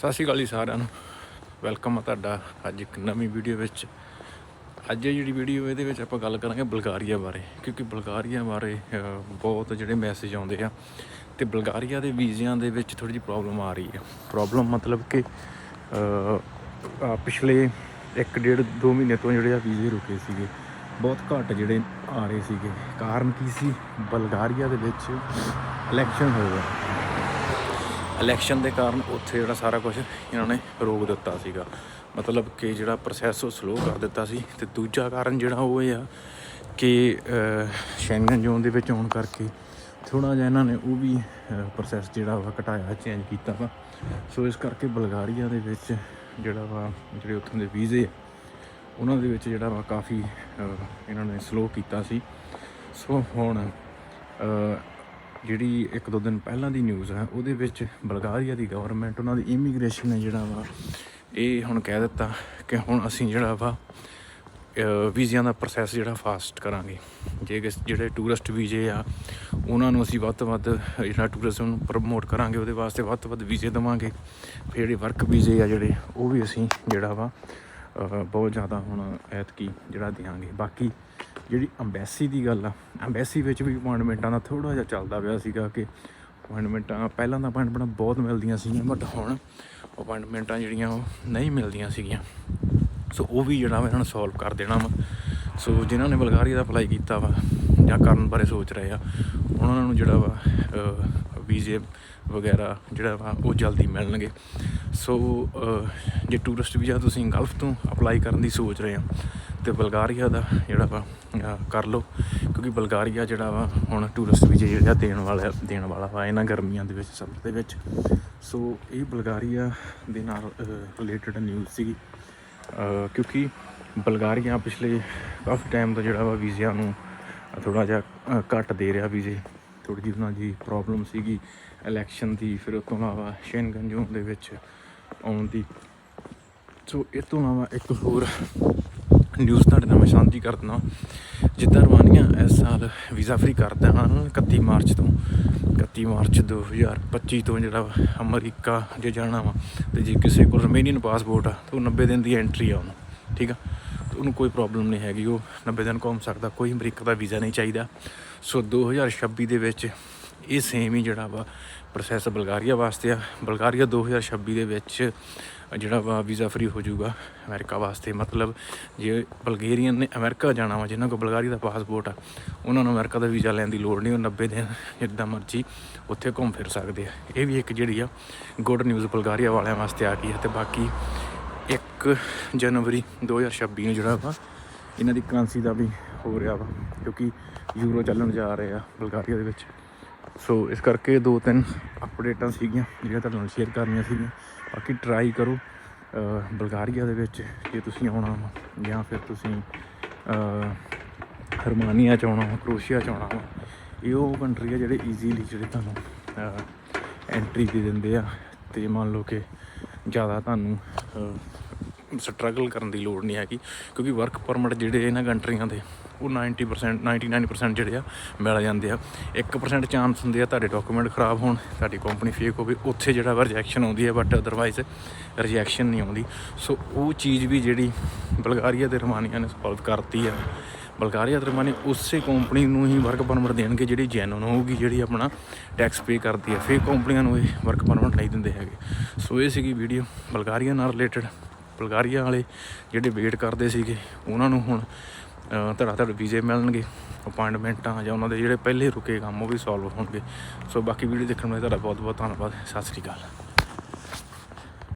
ਸਤਿ ਸ਼੍ਰੀ ਅਕਾਲ ਜੀ ਸਾਰਿਆਂ ਨੂੰ। ਵੈਲਕਮ ਆ ਤੁਹਾਡਾ ਅੱਜ ਇੱਕ ਨਵੀਂ ਵੀਡੀਓ ਵਿੱਚ। ਅੱਜ ਇਹ ਜਿਹੜੀ ਵੀਡੀਓ ਇਹਦੇ ਵਿੱਚ ਆਪਾਂ ਗੱਲ ਕਰਾਂਗੇ ਬਲਗਾਰੀਆ ਬਾਰੇ, ਕਿਉਂਕਿ ਬਲਗਾਰੀਆ ਬਾਰੇ ਬਹੁਤ ਜਿਹੜੇ ਮੈਸੇਜ ਆਉਂਦੇ ਆ ਤੇ ਬਲਗਾਰੀਆ ਦੇ ਵੀਜ਼ਿਆਂ ਦੇ ਵਿੱਚ ਥੋੜੀ ਜਿਹੀ ਪ੍ਰੋਬਲਮ ਆ ਰਹੀ ਹੈ ਪ੍ਰੋਬਲਮ ਮਤਲਬ ਕਿ ਪਿਛਲੇ 1 ਡੇਢ 2 ਮਹੀਨੇ ਤੋਂ ਜਿਹੜੇ ਆ ਵੀਜ਼ੇ ਰੁਕੇ ਸੀਗੇ, ਬਹੁਤ ਘੱਟ ਜਿਹੜੇ ਆ ਰਹੇ ਸੀਗੇ। ਕਾਰਨ ਕੀ ਸੀ? ਬਲਗਾਰੀਆ ਦੇ ਵਿੱਚ ਇਲੈਕਸ਼ਨ ਹੋਇਆ ਇਲੈਕਸ਼ਨ ਦੇ ਕਾਰਨ ਉੱਥੇ ਜਿਹੜਾ ਸਾਰਾ ਕੁਝ ਇਹਨਾਂ ਨੇ ਰੋਕ ਦਿੱਤਾ ਸੀਗਾ। ਮਤਲਬ ਕਿ ਜਿਹੜਾ ਪ੍ਰੋਸੈਸ ਉਹ ਸਲੋ ਕਰ ਦਿੱਤਾ ਸੀ ਤੇ ਦੂਜਾ ਕਾਰਨ ਜਿਹੜਾ ਉਹ ਇਹ ਆ ਕਿ ਸ਼ੈਂਗਨ ਜ਼ੋਨ ਦੇ ਵਿੱਚ ਆਉਣ ਕਰਕੇ ਥੋੜਾ ਜਿਹਾ ਇਹਨਾਂ ਨੇ ਉਹ ਵੀ ਪ੍ਰੋਸੈਸ ਜਿਹੜਾ ਵਾ ਘਟਾਇਆ ਚੇਂਜ ਕੀਤਾ ਵਾ। ਸੋ ਇਸ ਕਰਕੇ ਬਲਗਾਰੀਆ ਦੇ ਵਿੱਚ ਜਿਹੜਾ ਵਾ, ਜਿਹੜੇ ਉੱਥੋਂ ਦੇ ਵੀਜ਼ੇ ਉਹਨਾਂ ਦੇ ਵਿੱਚ ਜਿਹੜਾ ਵਾ ਕਾਫੀ ਇਹਨਾਂ ਨੇ ਸਲੋ ਕੀਤਾ ਸੀ। ਸੋ ਹੁਣ ਜਿਹੜੀ ਇੱਕ ਦੋ ਦਿਨ ਪਹਿਲਾਂ ਦੀ ਨਿਊਜ਼ ਹੈ, ਉਹਦੇ ਵਿੱਚ ਬਲਗਾਰੀਆ ਦੀ ਗਵਰਨਮੈਂਟ ਉਹਨਾਂ ਦੀ ਇਮੀਗ੍ਰੇਸ਼ਨ ਨੇ ਜਿਹੜਾ ਵਾ, ਇਹ ਹੁਣ ਕਹਿ ਦਿੱਤਾ ਕਿ ਹੁਣ ਅਸੀਂ ਜਿਹੜਾ ਵਾ ਵੀਜ਼ਿਆਂ ਦਾ ਪ੍ਰੋਸੈਸ ਜਿਹੜਾ ਫਾਸਟ ਕਰਾਂਗੇ। ਜੇ ਕਿਸ, ਜਿਹੜੇ ਟੂਰਿਸਟ ਵੀਜ਼ੇ ਆ, ਉਹਨਾਂ ਨੂੰ ਅਸੀਂ ਵੱਧ ਤੋਂ ਵੱਧ ਜਿਹੜਾ ਟੂਰਿਜ਼ਮ ਨੂੰ ਪ੍ਰਮੋਟ ਕਰਾਂਗੇ, ਉਹਦੇ ਵਾਸਤੇ ਵੱਧ ਤੋਂ ਵੱਧ ਵੀਜ਼ੇ ਦੇਵਾਂਗੇ। ਫਿਰ ਜਿਹੜੇ ਵਰਕ ਵੀਜ਼ੇ ਆ ਜਿਹੜੇ, ਉਹ ਵੀ ਅਸੀਂ ਜਿਹੜਾ ਵਾ ਬਹੁਤ ਜ਼ਿਆਦਾ ਹੁਣ ਐਤਕੀ ਜਿਹੜਾ ਦੇਵਾਂਗੇ ਬਾਕੀ ਜਿਹੜੀ ਅੰਬੈਸੀ ਦੀ ਗੱਲ ਆ ਅੰਬੈਸੀ ਵਿੱਚ ਵੀ ਅਪਾਇੰਟਮੈਂਟਾਂ ਦਾ ਥੋੜਾ ਜਿਹਾ ਚੱਲਦਾ ਪਿਆ ਸੀਗਾ ਕਿ ਅਪਾਇੰਟਮੈਂਟਾਂ ਪਹਿਲਾਂ ਤਾਂ ਅਪਾਇੰਟਮੈਂਟਾਂ ਬਹੁਤ ਮਿਲਦੀਆਂ ਸੀਗੀਆਂ ਬਟ ਹੁਣ ਅਪਾਇੰਟਮੈਂਟਾਂ ਜਿਹੜੀਆਂ ਉਹ ਨਹੀਂ ਮਿਲਦੀਆਂ ਸੀਗੀਆਂ। ਸੋ ਉਹ ਵੀ ਜਿਹੜਾ ਵਾ ਇਹਨਾਂ ਨੂੰ ਸੋਲਵ ਕਰ ਦੇਣਾ ਵਾ। ਸੋ ਜਿਨ੍ਹਾਂ ਨੇ ਬਲਗਾਰੀਆ ਦਾ ਅਪਲਾਈ ਕੀਤਾ ਵਾ ਜਾਂ ਕਰਨ ਬਾਰੇ ਸੋਚ ਰਹੇ ਆ, ਉਹਨਾਂ ਨੂੰ ਜਿਹੜਾ ਵਾ ਵੀਜ਼ੇ ਵਗੈਰਾ ਜਿਹੜਾ ਵਾ ਉਹ ਜਲਦੀ ਮਿਲਣਗੇ। ਸੋ ਜੇ ਟੂਰਿਸਟ ਵੀਜ਼ਾ ਤੁਸੀਂ ਗਲਫ ਤੋਂ ਅਪਲਾਈ ਕਰਨ ਦੀ ਸੋਚ ਰਹੇ ਆ ਤੇ ਬਲਗਾਰੀਆ ਦਾ ਜਿਹੜਾ ਵਾ ਕਰ ਲਓ, ਕਿਉਂਕਿ ਬਲਗਾਰੀਆ ਜਿਹੜਾ ਵਾ, ਹੁਣ ਟੂਰਿਸਟ ਵੀਜ਼ੇ ਜਿਹੜਾ ਦੇਣ ਵਾਲਾ ਦੇਣ ਵਾਲਾ ਵਾ ਇਹਨਾਂ ਗਰਮੀਆਂ ਦੇ ਵਿੱਚ ਸਮਰ ਦੇ ਵਿੱਚ। ਸੋ ਇਹ ਬਲਗਾਰੀਆ ਦੇ ਨਾਲ ਰਿਲੇਟਡ ਨਿਊਜ਼ ਸੀਗੀ। ਕਿਉਂਕਿ ਬਲਗਾਰੀਆ ਪਿਛਲੇ ਕਾਫੀ ਟਾਈਮ ਤੋਂ ਜਿਹੜਾ ਵਾ ਵੀਜ਼ਿਆਂ ਨੂੰ ਥੋੜਾ ਜਿਹਾ ਘੱਟ ਦੇ ਰਿਹਾ ਵੀਜ਼ੇ। ਥੋੜੀ ਜਿਹੀ ਉਹਨਾਂ ਦੀ ਪ੍ਰੋਬਲਮ ਸੀਗੀ ਇਲੈਕਸ਼ਨ ਦੀ, ਫਿਰ ਉਸ ਤੋਂ ਇਲਾਵਾ ਸ਼ੈਂਗਨ ਜ਼ੋਨ ਦੇ ਵਿੱਚ ਆਉਣ ਦੀ। ਸੋ ਇਹ ਤੋਂ ਇਲਾਵਾ ਇੱਕ ਹੋਰ ਨਿਊਜ਼ ਤੁਹਾਡੇ ਨਾਲ ਮੈਂ ਸ਼ਾਂਤੀ ਕਰ ਦਿੰਦਾ ਜਿੱਦਾਂ ਰਵਾਨੀਆਂ ਇਸ ਸਾਲ ਵੀਜ਼ਾ ਫ੍ਰੀ ਕਰਦਾ ਦੇਣਾ ਉਹਨਾਂ 31 ਮਾਰਚ ਤੋਂ। 31 ਮਾਰਚ 2025 ਤੋਂ ਜਿਹੜਾ ਅਮਰੀਕਾ ਜੇ ਜਾਣਾ ਵਾ, ਤੇ ਜੇ ਕਿਸੇ ਕੋਲ ਰਮੇਨੀਅਨ ਪਾਸਪੋਰਟ ਆ, ਤਾਂ ਉਹ 90 ਦਿਨ ਦੀ ਐਂਟਰੀ ਆ ਉਹਨੂੰ, ਠੀਕ ਆ? ਤੇ ਉਹਨੂੰ ਕੋਈ ਪ੍ਰੋਬਲਮ ਨਹੀਂ ਹੈਗੀ, ਉਹ 90 ਦਿਨ ਘੁੰਮ ਸਕਦਾ, ਕੋਈ ਅਮਰੀਕਾ ਦਾ ਵੀਜ਼ਾ ਨਹੀਂ ਚਾਹੀਦਾ। ਸੋ 2026 ਦੇ ਵਿੱਚ ਇਹ ਸੇਮ ਹੀ ਜਿਹੜਾ ਵਾ ਪ੍ਰੋਸੈਸ ਬਲਗਾਰੀਆ ਵਾਸਤੇ ਆ। ਬਲਗਾਰੀਆ 2026 ਦੇ ਵਿੱਚ ਜਿਹੜਾ ਵਾ ਵੀਜ਼ਾ ਫ੍ਰੀ ਹੋ ਜਾਊਗਾ ਅਮਰੀਕਾ ਵਾਸਤੇ। ਮਤਲਬ ਜੇ ਬਲਗੇਰੀਅਨ ਨੇ ਅਮਰੀਕਾ ਜਾਣਾ ਵਾ, ਜਿਨ੍ਹਾਂ ਕੋਲ ਬਲਗਾਰੀਆ ਦਾ ਪਾਸਪੋਰਟ ਆ, ਉਹਨਾਂ ਨੂੰ ਅਮਰੀਕਾ ਦਾ ਵੀਜ਼ਾ ਲੈਣ ਦੀ ਲੋੜ ਨਹੀਂ। ਉਹ 90 ਦਿਨ ਜਿੱਦਾਂ ਮਰਜ਼ੀ ਉੱਥੇ ਘੁੰਮ ਫਿਰ ਸਕਦੇ ਆ। ਇਹ ਵੀ ਇੱਕ ਜਿਹੜੀ ਆ ਗੁੱਡ ਨਿਊਜ਼ ਬਲਗਾਰੀਆ ਵਾਲਿਆਂ ਵਾਸਤੇ ਆ ਗਈ ਹੈ। ਤੇ ਬਾਕੀ 1 ਜਨਵਰੀ 2026 ਨੂੰ ਜਿਹੜਾ ਵਾ ਇਹਨਾਂ ਦੀ ਕਰੰਸੀ ਦਾ ਵੀ ਹੋ ਰਿਹਾ ਵਾ, ਕਿਉਂਕਿ ਯੂਰੋ ਚੱਲਣ ਜਾ ਰਹੇ ਆ ਬਲਗਾਰੀਆ ਦੇ ਵਿੱਚ। ਸੋ ਇਸ ਕਰਕੇ ਦੋ ਤਿੰਨ ਅਪਡੇਟਾਂ ਸੀਗੀਆਂ, ਜਿਹੜੀਆਂ ਤੁਹਾਨੂੰ ਸ਼ੇਅਰ ਕਰਨੀਆਂ ਸੀਗੀਆਂ। ਬਾਕੀ ਟਰਾਈ ਕਰੋ ਬਲਗਾਰੀਆ ਦੇ ਵਿੱਚ, ਜੇ ਤੁਸੀਂ ਆਉਣਾ ਵਾ, ਜਾਂ ਫਿਰ ਤੁਸੀਂ, ਅਹ, ਹਰਮਾਨੀਆ ਚ ਆਉਣਾ ਵਾ, ਕਰੋਸ਼ੀਆ ਚ ਆਉਣਾ ਵਾ, ਇਹ ਉਹ ਕੰਟਰੀ ਆ ਜਿਹੜੇ ਈਜ਼ੀਲੀ ਜਿਹੜੇ ਤੁਹਾਨੂੰ ਐਂਟਰੀ ਦੇ ਦਿੰਦੇ ਆ। ਤੇ ਮੰਨ ਲਓ ਕਿ ਜ਼ਿਆਦਾ ਤੁਹਾਨੂੰ ਸਟਰਗਲ ਕਰਨ ਦੀ ਲੋੜ ਨਹੀਂ ਹੈਗੀ, ਕਿਉਂਕਿ ਵਰਕ ਪਰਮਿਟ ਜਿਹੜੇ ਇਹਨਾਂ ਕੰਟਰੀਆਂ ਦੇ, ਉਹ 90% 99% ਜਿਹੜੇ ਆ, ਮਿਲ ਜਾਂਦੇ ਆ। 1% ਚਾਂਸ ਹੁੰਦੇ ਆ ਤੁਹਾਡੇ ਡਾਕੂਮੈਂਟ ਖਰਾਬ ਹੋਣ, ਤੁਹਾਡੀ ਕੰਪਨੀ ਫੇਕ ਹੋਵੇ, ਉੱਥੇ ਜਿਹੜਾ ਵਾ ਰਿਜੈਕਸ਼ਨ ਆਉਂਦੀ ਹੈ ਬਟ ਅਦਰਵਾਈਜ਼ ਰਿਜੈਕਸ਼ਨ ਨਹੀਂ ਆਉਂਦੀ। ਸੋ ਉਹ ਚੀਜ਼ ਵੀ ਜਿਹੜੀ ਬਲਗਾਰੀਆ ਤੇ ਰਮਾਨੀਆ ਨੇ ਸੋਲਵ ਕਰਤੀ ਆ। ਬਲਗਾਰੀਆ ਤੇ ਰਮਾਨੀਆ ਉਸੇ ਕੰਪਨੀ ਨੂੰ ਹੀ ਵਰਕ ਪਰਮਿਟ ਦੇਣਗੇ ਜਿਹੜੀ ਜੈਨੂਨ ਹੋਊਗੀ, ਜਿਹੜੀ ਆਪਣਾ ਟੈਕਸ ਪੇ ਕਰਦੀ ਹੈ ਫੇਕ ਕੰਪਨੀਆਂ ਨੂੰ ਇਹ ਵਰਕ ਪਰਮਿਟ ਨਹੀਂ ਦਿੰਦੇ ਹੈਗੇ। ਸੋ ਇਹ ਸੀਗੀ ਵੀਡੀਓ ਬਲਗਾਰੀਆ ਨਾਲ ਰਿਲੇਟਡ ਬਲਗਾਰੀਆ ਵਾਲੇ ਜਿਹੜੇ ਵੇਟ ਕਰਦੇ ਸੀਗੇ, ਉਹਨਾਂ ਨੂੰ ਹੁਣ ਧੜਾ ਧੜ ਵੀਜ਼ੇ ਮਿਲਣਗੇ, ਅਪਾਇੰਟਮੈਂਟਾਂ ਜਾਂ ਉਹਨਾਂ ਦੇ ਜਿਹੜੇ ਪਹਿਲੇ ਰੁਕੇ ਕੰਮ ਉਹ ਵੀ ਸੋਲਵ ਹੋਣਗੇ। ਸੋ ਬਾਕੀ ਵੀਡੀਓ ਦੇਖਣ ਲਈ ਤੁਹਾਡਾ ਬਹੁਤ ਬਹੁਤ ਧੰਨਵਾਦ। ਸਤਿ ਸ੍ਰੀ ਅਕਾਲ।